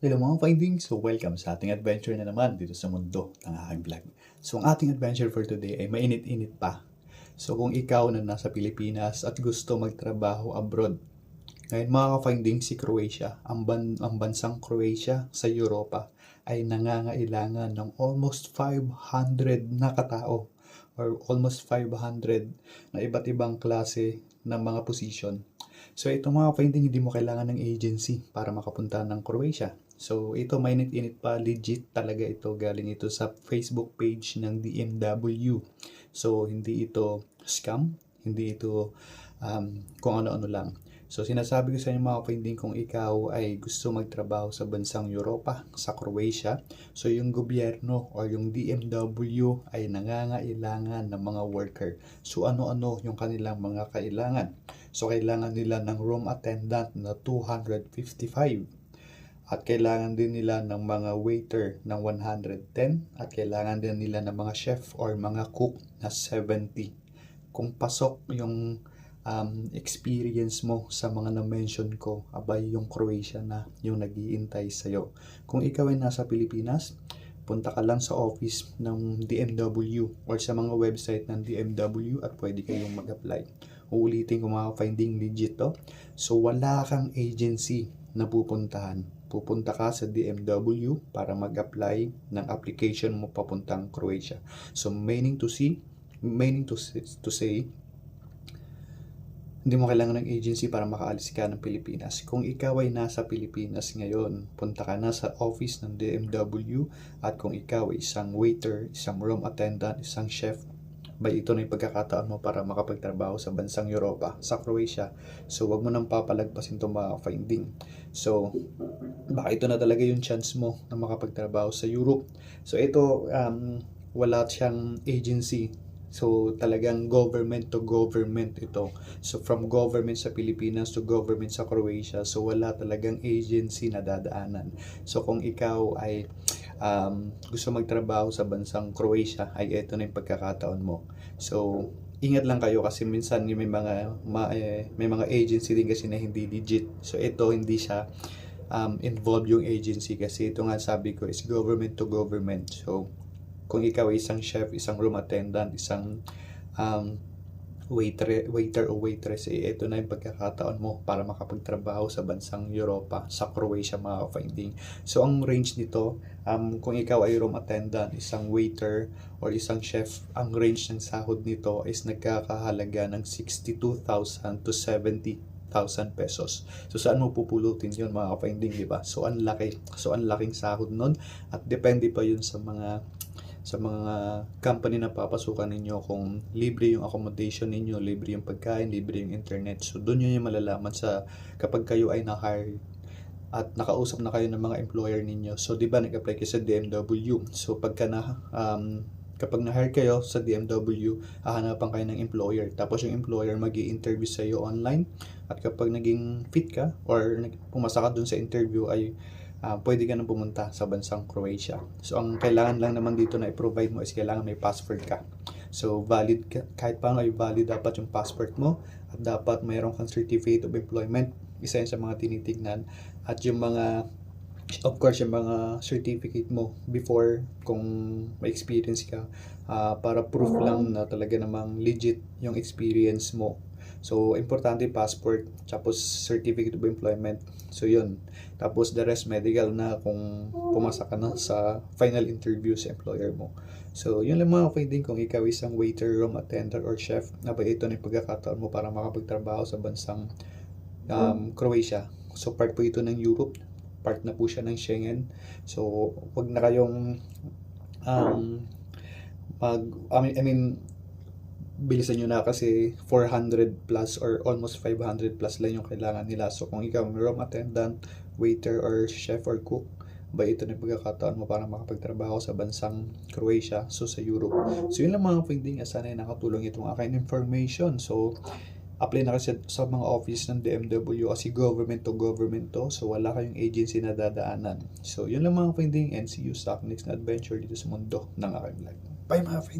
Hello mga findings, so welcome sa ating adventure na naman dito sa mundo ng aking vlog. So ang ating adventure for today ay mainit-init pa. So kung ikaw na nasa Pilipinas at gusto magtrabaho abroad, ngayon mga ka-findings si Croatia, ang, ban ang bansang Croatia sa Europa ay nangangailangan ng almost 500 na katao or almost 500 na iba't ibang klase ng mga position. So ito mga finding, hindi mo kailangan ng agency para makapunta ng Croatia. So ito mainit-init pa, legit talaga ito. Galing ito sa Facebook page ng DMW. So hindi ito scam, hindi ito um, kung ano-ano lang. So sinasabi ko sa inyo mga finding kung ikaw ay gusto magtrabaho sa bansang Europa, sa Croatia, so yung gobyerno or yung DMW ay nangangailangan ng mga worker. So ano-ano yung kanilang mga kailangan. So kailangan nila ng room attendant na 255 at kailangan din nila ng mga waiter ng 110 at kailangan din nila ng mga chef or mga cook na 70. Kung pasok yung um, experience mo sa mga na-mention ko, abay yung Croatia na yung nagiintay sa'yo. Kung ikaw ay nasa Pilipinas, punta ka lang sa office ng DMW or sa mga website ng DMW at pwede kayong mag-apply. Uulitin ko mga finding legit to. So wala kang agency na pupuntahan pupunta ka sa DMW para mag-apply ng application mo papuntang Croatia. So meaning to see, meaning to, to say, hindi mo kailangan ng agency para makaalis ka ng Pilipinas. Kung ikaw ay nasa Pilipinas ngayon, punta ka na sa office ng DMW at kung ikaw ay isang waiter, isang room attendant, isang chef, bay ito na yung pagkakataon mo para makapagtrabaho sa bansang Europa, sa Croatia. So, wag mo nang papalagpasin itong mga finding. So, baka ito na talaga yung chance mo na makapagtrabaho sa Europe. So, ito, um, wala siyang agency So, talagang government to government ito. So, from government sa Pilipinas to government sa Croatia. So, wala talagang agency na dadaanan. So, kung ikaw ay um, gusto magtrabaho sa bansang Croatia, ay ito na yung pagkakataon mo. So, ingat lang kayo kasi minsan may mga ma, eh, may mga agency din kasi na hindi legit. So, ito hindi siya um, involved yung agency kasi ito nga sabi ko is government to government. So, kung ikaw ay isang chef, isang room attendant, isang um, waiter, waiter o waitress, eh, ito na yung pagkakataon mo para makapagtrabaho sa bansang Europa, sa Croatia mga finding. So, ang range nito, um, kung ikaw ay room attendant, isang waiter, or isang chef, ang range ng sahod nito is nagkakahalaga ng 62,000 to 70 1,000 pesos. So, saan mo pupulutin yun mga finding, di ba? So, ang laki. So, ang laking sahod nun. At depende pa yun sa mga sa mga company na papasukan ninyo kung libre yung accommodation ninyo, libre yung pagkain, libre yung internet. So, doon yun yung malalaman sa kapag kayo ay na-hire at nakausap na kayo ng mga employer ninyo. So, di ba nag-apply kayo sa DMW? So, pagka na, um, kapag na-hire kayo sa DMW, hahanapan kayo ng employer. Tapos yung employer mag interview sa iyo online. At kapag naging fit ka or pumasa ka dun sa interview ay uh, pwede ka nang pumunta sa bansang Croatia. So, ang kailangan lang naman dito na i-provide mo is kailangan may passport ka. So, valid ka, kahit paano ay valid dapat yung passport mo at dapat mayroon kang certificate of employment. Isa yun sa mga tinitignan. At yung mga of course, yung mga certificate mo before kung may experience ka uh, para proof lang na talaga namang legit yung experience mo So, importante passport, tapos certificate of employment. So, yun. Tapos, the rest medical na kung pumasa ka na sa final interview sa employer mo. So, yun lang mga finding kung ikaw isang waiter, room attendant, or chef, na ba ito na yung pagkakataon mo para makapagtrabaho sa bansang um, Croatia. So, part po ito ng Europe. Part na po siya ng Schengen. So, wag na kayong um, mag, I mean, I mean bilisan nyo na kasi 400 plus or almost 500 plus lang yung kailangan nila. So kung ikaw room attendant, waiter or chef or cook, ba ito na pagkakataon mo para makapagtrabaho sa bansang Croatia, so sa Europe. So yun lang mga finding, sana nakatulong itong aking information. So apply na kasi sa mga office ng DMW kasi government to government to so wala kayong agency na dadaanan so yun lang mga finding and see you sa next na adventure dito sa mundo ng aking vlog bye mga finding